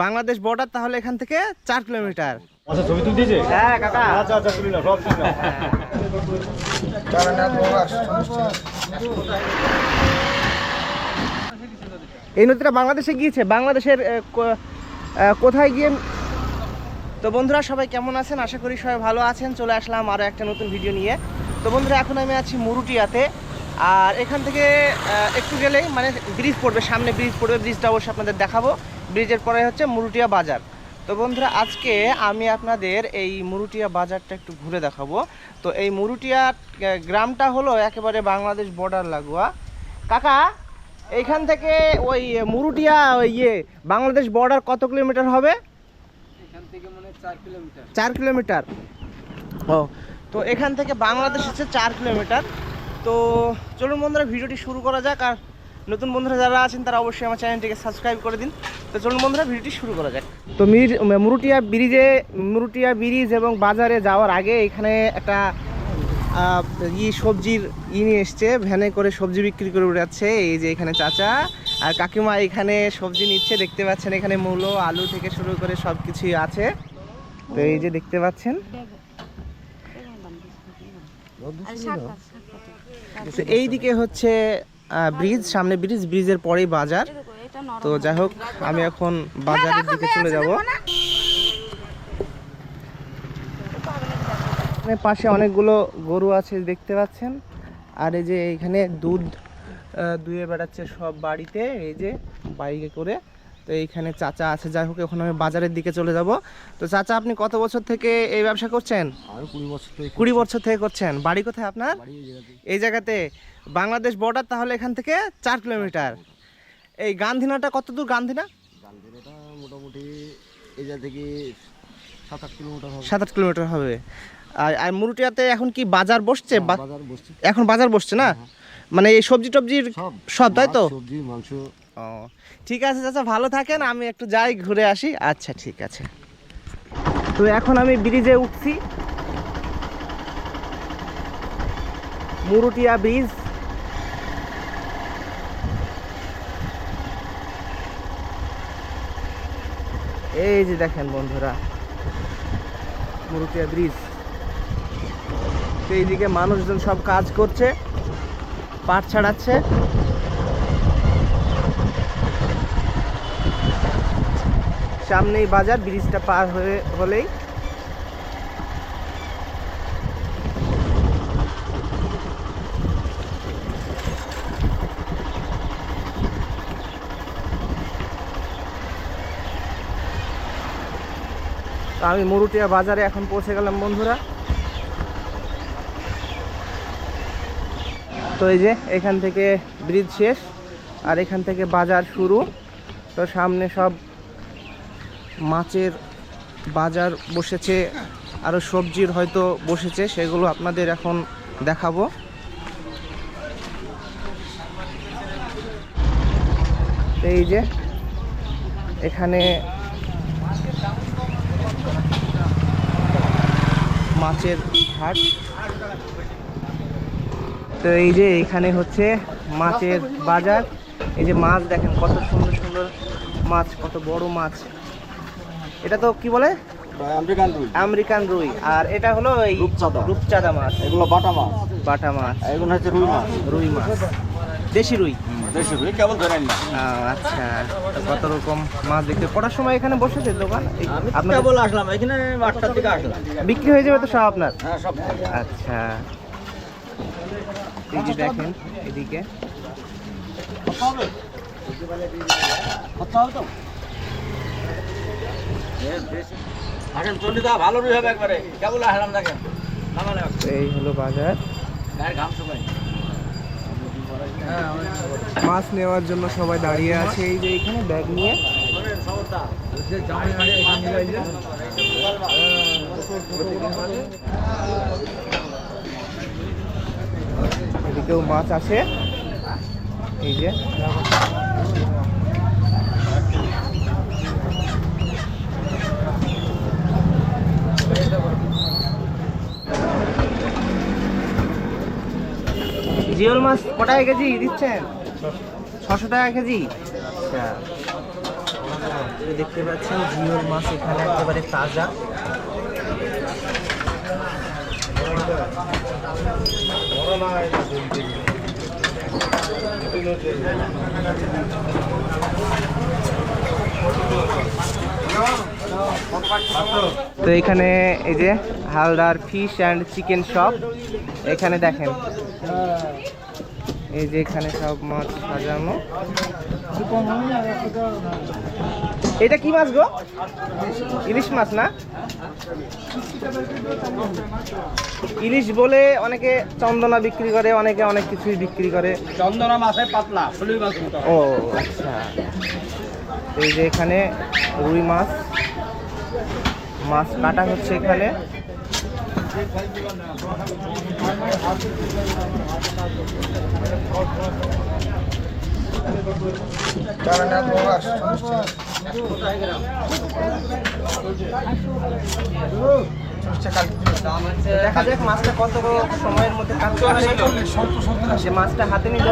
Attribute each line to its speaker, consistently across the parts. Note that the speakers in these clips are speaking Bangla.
Speaker 1: বাংলাদেশ বর্ডার তাহলে এখান থেকে চার কিলোমিটার।
Speaker 2: আচ্ছা ছবি
Speaker 1: হ্যাঁ কাকা।
Speaker 2: আচ্ছা আচ্ছা তুলি না সব তুলি না।
Speaker 1: এই নদীটা বাংলাদেশে গিয়েছে বাংলাদেশের কোথায় গিয়ে? তো বন্ধুরা সবাই কেমন আছেন? আশা করি সবাই ভালো আছেন। চলে আসলাম আরও একটা নতুন ভিডিও নিয়ে। তো বন্ধুরা এখন আমি আছি মুরুটিয়াতে। আর এখান থেকে একটু গেলেই মানে ব্রিজ পড়বে সামনে ব্রিজ পড়বে ব্রিজটা অবশ্যই আপনাদের দেখাবো। ব্রিজের পরে হচ্ছে মুরুটিয়া বাজার। তো বন্ধুরা আজকে আমি আপনাদের এই মুরুটিয়া বাজারটা একটু ঘুরে দেখাবো। তো এই মুরুটিয়া গ্রামটা হলো একেবারে বাংলাদেশ বর্ডার লাগোয়া। কাকা এইখান থেকে ওই মুরুটিয়া ওই ইয়ে বাংলাদেশ বর্ডার কত কিলোমিটার হবে?
Speaker 3: এখান থেকে মনে চার কিলোমিটার।
Speaker 1: চার কিলোমিটার। ও তো এখান থেকে বাংলাদেশ হচ্ছে চার কিলোমিটার। তো চলুন বন্ধুরা ভিডিওটি শুরু করা যাক। আর নতুন বন্ধুরা যারা আছেন তারা অবশ্যই আমার চ্যানেলটিকে সাবস্ক্রাইব করে দিন। তো চলুন বন্ধুরা ভিডিওটি শুরু করা যাক। তো মির মুরুটিয়া ব্রিজে মুরুটিয়া ব্রিজ এবং বাজারে যাওয়ার আগে এখানে একটা ই সবজির ই নিয়ে এসছে ভ্যানে করে সবজি বিক্রি করে উড়াচ্ছে এই যে এখানে চাচা। আর কাকিমা এখানে সবজি নিচ্ছে দেখতে পাচ্ছেন এখানে মূলো আলু থেকে শুরু করে সব কিছুই আছে। তো এই যে দেখতে পাচ্ছেন। তো এই দিকে হচ্ছে ব্রিজ সামনে ব্রিজ ব্রিজের পরেই বাজার। তো যাই হোক আমি এখন বাজারের দিকে চলে যাব। পাশে অনেকগুলো গরু আছে দেখতে পাচ্ছেন? আর এই যে এখানে দুধ দুয়ে বেড়াচ্ছে সব বাড়িতে এই যে বাইকে করে। তো এইখানে চাচা আছে যাই হোক এখন আমি বাজারের দিকে চলে যাব। তো চাচা আপনি কত বছর থেকে এই ব্যবসা করছেন?
Speaker 2: আর কুড়ি বছর থেকে
Speaker 1: কুড়ি বছর থেকে করছেন। বাড়ি কোথায় আপনার?
Speaker 2: বাড়ি এই জায়গাতে।
Speaker 1: এই জায়গাতে। বাংলাদেশ বর্ডার তাহলে এখান থেকে চার কিলোমিটার। এই গান্ধীনাটা কত দূর গান্ধিনা?
Speaker 2: গান্ধীটা মোটামুটি এই থেকে সাত আট কিলোমিটার হবে।
Speaker 1: সাত আট কিলোমিটার হবে। আর আর মুরুটিয়াতে এখন কি বাজার বসছে?
Speaker 2: বাজার বসছে।
Speaker 1: এখন বাজার বসছে না? মানে এই সবজি টবজির
Speaker 2: সব
Speaker 1: সব তাই তো?
Speaker 2: সবজি মাংস।
Speaker 1: ও ঠিক আছে চাচা ভালো থাকেন আমি একটু যাই ঘুরে আসি। আচ্ছা ঠিক আছে। তো এখন আমি ব্রিজে উঠছি। মুরুটিয়া ব্রিজ। এই যে দেখেন বন্ধুরা, মুরুকিয়া ব্রিজ। তো এইদিকে মানুষজন সব কাজ করছে, পাট ছাড়াচ্ছে। সামনেই বাজার, ব্রিজটা পার হয়ে হলেই তো আমি মুরুটিয়া বাজারে এখন পৌঁছে গেলাম, বন্ধুরা। তো এই যে এখান থেকে ব্রিজ শেষ, আর এখান থেকে বাজার শুরু। তো সামনে সব মাছের বাজার বসেছে আরও সবজির হয়তো বসেছে, সেগুলো আপনাদের এখন দেখাবো। এই যে এখানে মাছের হাট। তো এই যে এখানে হচ্ছে মাছের বাজার। এই যে মাছ দেখেন কত সুন্দর সুন্দর মাছ কত বড় মাছ। এটা তো কি বলে?
Speaker 2: আমেরিকান রুই।
Speaker 1: আমেরিকান রুই। আর এটা হলো এই
Speaker 2: রূপচাঁদা।
Speaker 1: রূপচাঁদা মাছ।
Speaker 2: এগুলো বাটা মাছ।
Speaker 1: বাটা মাছ।
Speaker 2: এগুলো হচ্ছে রুই মাছ।
Speaker 1: রুই মাছ। দেশি রুই।
Speaker 2: কেবল না
Speaker 1: আচ্ছা। কত রকম মাছ দেখতে? সময় এখানে বসেছে দোকান?
Speaker 2: কেবল আসলাম এখানে আটটার দিকে আসলাম।
Speaker 1: বিক্রি হয়ে যাবে তো সব আপনার?
Speaker 2: হ্যাঁ সব।
Speaker 1: আচ্ছা। এই যে দেখেন এদিকে।
Speaker 2: ভালো হবে একবারে। কেবল আসলাম দেখেন।
Speaker 1: এই হলো বাজার।
Speaker 2: গায়ের ঘাম শুকাই
Speaker 1: মাছ নেওয়ার জন্য সবাই দাঁড়িয়ে আছে। এই যে এখানে ব্যাগ নিয়ে। এদিকেও মাছ আছে। এই যে। জিওল মাছ কটা কেজি দিচ্ছেন? ছশো টাকা কেজি? আচ্ছা। দেখতে পাচ্ছেন জিওর মাছ এখানে একেবারে তাজা। তো এখানে এই যে Haldar fish and chicken shop. এখানে দেখেন। এই যে এখানে সব মাছ সাজানো। এটা কি মাছ গো? ইলিশ মাছ না? ইলিশ বলে অনেকে চন্দনা বিক্রি করে অনেকে অনেক কিছুই বিক্রি করে।
Speaker 2: চন্দনা মাছের পাতলা ফুলি মাছ
Speaker 1: ও আচ্ছা। এই যে এখানে রুই মাছ। মাছ কাটা হচ্ছে এখানে। দেখা যাক মাছটা কত সময়ের মধ্যে যে মাছটা হাতে নিল।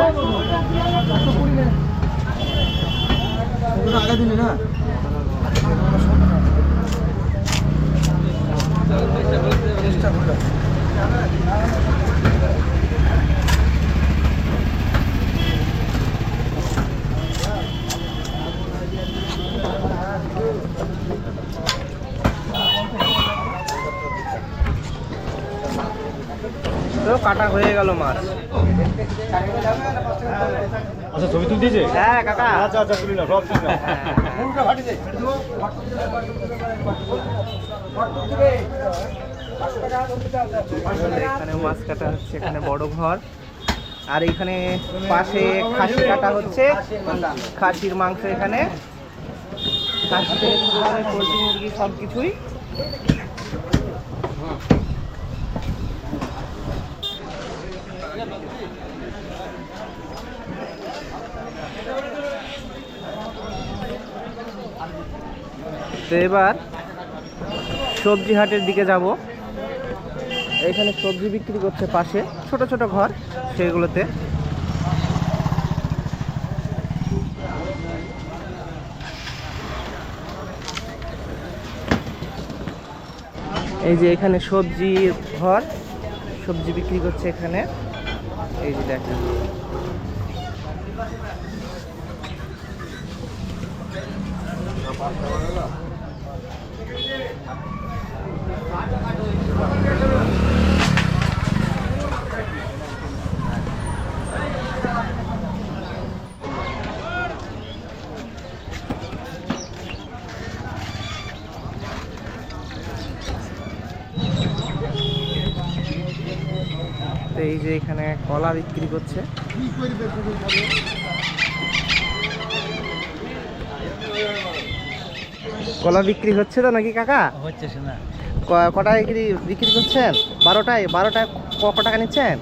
Speaker 1: তো কাটা হয়ে গেল মাছ।
Speaker 2: আচ্ছা ছবি তুলতে দিয়েছে
Speaker 1: হ্যাঁ কাকা।
Speaker 2: আচ্ছা আচ্ছা তুলি না সব তুলি না।
Speaker 1: হ্যাঁ। এখানে মাছ কাটা হচ্ছে এখানে বড় ঘর। আর এখানে পাশে খাসি কাটা হচ্ছে। খাসির মাংস এখানে। খাসি পোলট্রি মুরগি সব কিছুই তো এবার সবজি হাটের দিকে যাব। এখানে সবজি বিক্রি করছে পাশে ছোট ছোট ঘর সেগুলোতে। এই যে এখানে সবজি ঘর, সবজি বিক্রি করছে এখানে। এই যে দেখেন। এই যে এখানে কলা বিক্রি করছে। কলা বিক্রি হচ্ছে তো নাকি কাকা?
Speaker 2: হচ্ছে না
Speaker 1: ক- কটায় বিক্রি বিক্রি করছেন? বারোটায় বারোটায় ক- ক টাকা নিচ্ছেন?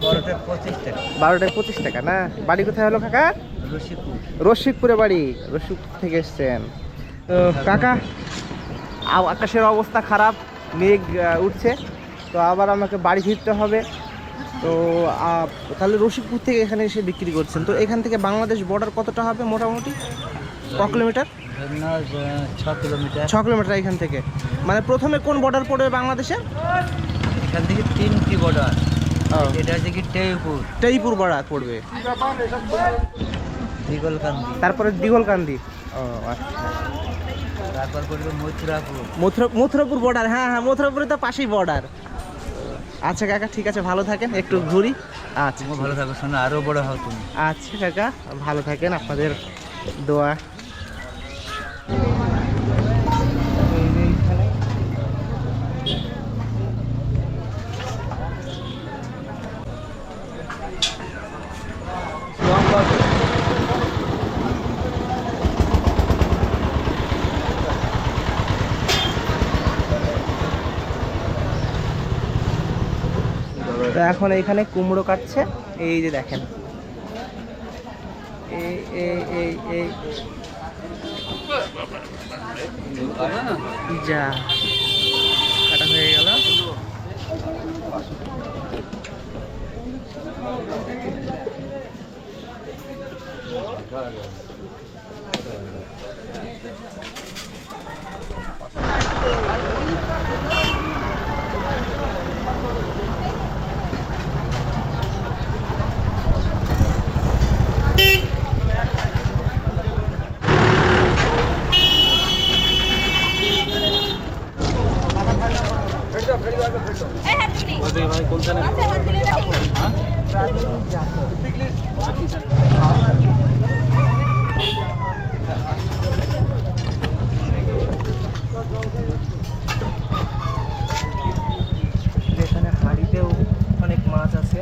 Speaker 1: বারোটায় পঁচিশ টাকা। না? বাড়ি কোথায় হলো কাকা?
Speaker 2: রসিকপুর
Speaker 1: রশিদপুরে বাড়ি রশিদপুর থেকে এসছেন। তো কাকা আকাশের অবস্থা খারাপ মেঘ উঠছে। তো আবার আমাকে বাড়ি ফিরতে হবে। তো তাহলে রশিদপুর থেকে এখানে এসে বিক্রি করছেন। তো এখান থেকে বাংলাদেশ বর্ডার কতটা হবে মোটামুটি? ক কিলোমিটার?
Speaker 2: ছ কিলোমিটার।
Speaker 1: এখান থেকে। মানে প্রথমে কোন বর্ডার পড়বে বাংলাদেশে?
Speaker 2: এখান থেকে তিনটি বর্ডার এটা হচ্ছে কি টেইপুর।
Speaker 1: টেইপুর বর্ডার পড়বে।
Speaker 2: দিগলকান্দি।
Speaker 1: তারপরে দিগলকান্দি। ও আচ্ছা।
Speaker 2: তারপর করবে মথুরাপুর।
Speaker 1: মথুরাপুর বর্ডার হ্যাঁ হ্যাঁ মথুরাপুরে তো পাশেই বর্ডার আচ্ছা কাকা ঠিক আছে ভালো থাকেন একটু ঘুরি। আচ্ছা
Speaker 2: ভালো থাকো শোনো আরও বড় হও তুমি।
Speaker 1: আচ্ছা কাকা ভালো থাকেন আপনাদের দোয়া এই যে এইখানে এখন এইখানে কুমড়ো কাটছে। এই যে দেখেন। এই এই এই এই যা। কাটা হয়ে গেল। এখানে হাঁড়িতেও অনেক মাছ আছে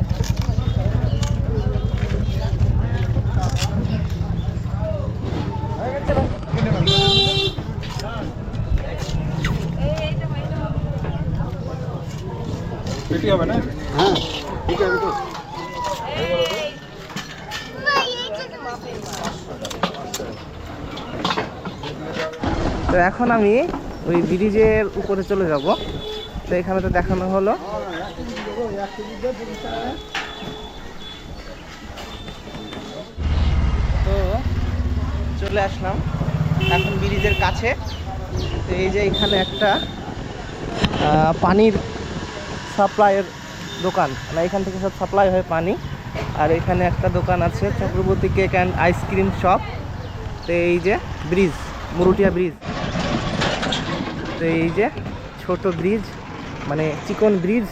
Speaker 1: তো এখন আমি ওই ব্রিজের উপরে চলে যাব। তো এখানে তো দেখানো হলো। তো চলে আসলাম এখন ব্রিজের কাছে। তো এই যে এখানে একটা পানির সাপ্লাইয়ের দোকান। মানে এখান থেকে সব সাপ্লাই হয় পানি। আর এখানে একটা দোকান আছে, Chakraborty cake and ice cream shop. তো এই যে ব্রিজ, মুরুটিয়া ব্রিজ। তো এই যে ছোট ব্রিজ মানে চিকন ব্রিজ।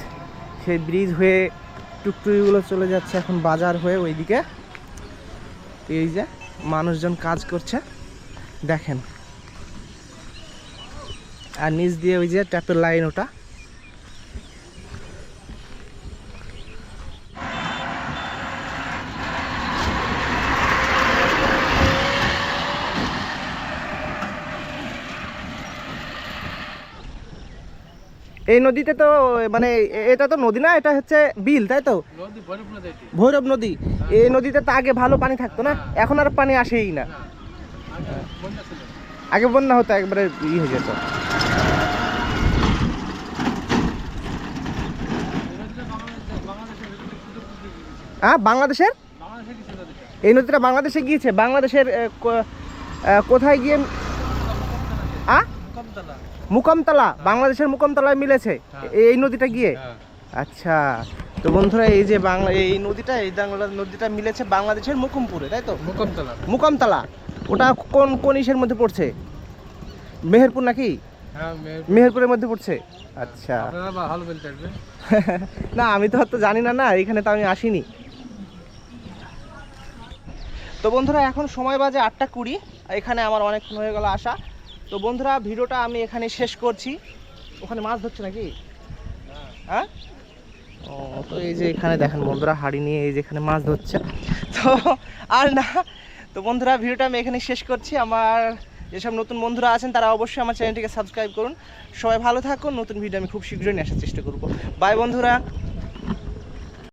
Speaker 1: সেই ব্রিজ হয়ে টুকটুকিগুলো চলে যাচ্ছে এখন বাজার হয়ে ওইদিকে। তো এই যে মানুষজন কাজ করছে, দেখেন। আর নিচ দিয়ে ওই যে ট্যাপের লাইন ওটা। এই নদীতে তো মানে এটা তো নদী না এটা হচ্ছে বিল তাই তো? ভৈরব নদী এই নদীতে তো আগে ভালো পানি থাকতো না এখন আর পানি আসেই না।
Speaker 3: আগে বন্যা
Speaker 1: হতো একবারে ই হয়ে যেত। হ্যাঁ বাংলাদেশের? এই নদীটা বাংলাদেশে গিয়েছে? বাংলাদেশের কোথায় গিয়ে আ মুকামতলা বাংলাদেশের মুকামতলায় মিলেছে
Speaker 3: হ্যাঁ।
Speaker 1: এই নদীটা গিয়ে?
Speaker 3: হ্যাঁ।
Speaker 1: আচ্ছা তো বন্ধুরা এই যে বাংলা এই নদীটা এই নদীটা মিলেছে বাংলাদেশের মুকুমপুরে তাই তো?
Speaker 3: মুকমতলা।
Speaker 1: মুকামতলা ওটা কোন কোন ইসের মধ্যে পড়ছে? মেহেরপুর নাকি?
Speaker 3: হ্যাঁ
Speaker 1: মেহেরপুরের মধ্যে পড়ছে? আচ্ছা। না আমি তো অত জানি না না এখানে তো আমি আসিনি। তো বন্ধুরা এখন সময় বাজে আটটা কুড়ি এখানে আমার অনেকক্ষণ হয়ে গেল আসা তো বন্ধুরা, ভিডিওটা আমি এখানে শেষ করছি। ওখানে মাছ ধরছে নাকি? হ্যাঁ? ও, তো এই যে এখানে দেখেন বন্ধুরা, হাড়ি নিয়ে এই যে এখানে মাছ ধরছে। তো আর না, তো বন্ধুরা, ভিডিওটা আমি এখানে শেষ করছি। আমার যেসব নতুন বন্ধুরা আছেন, তারা অবশ্যই আমার চ্যানেলটিকে সাবস্ক্রাইব করুন। সবাই ভালো থাকুন, নতুন ভিডিও আমি খুব শীঘ্রই নিয়ে আসার চেষ্টা করব। বাই বন্ধুরা।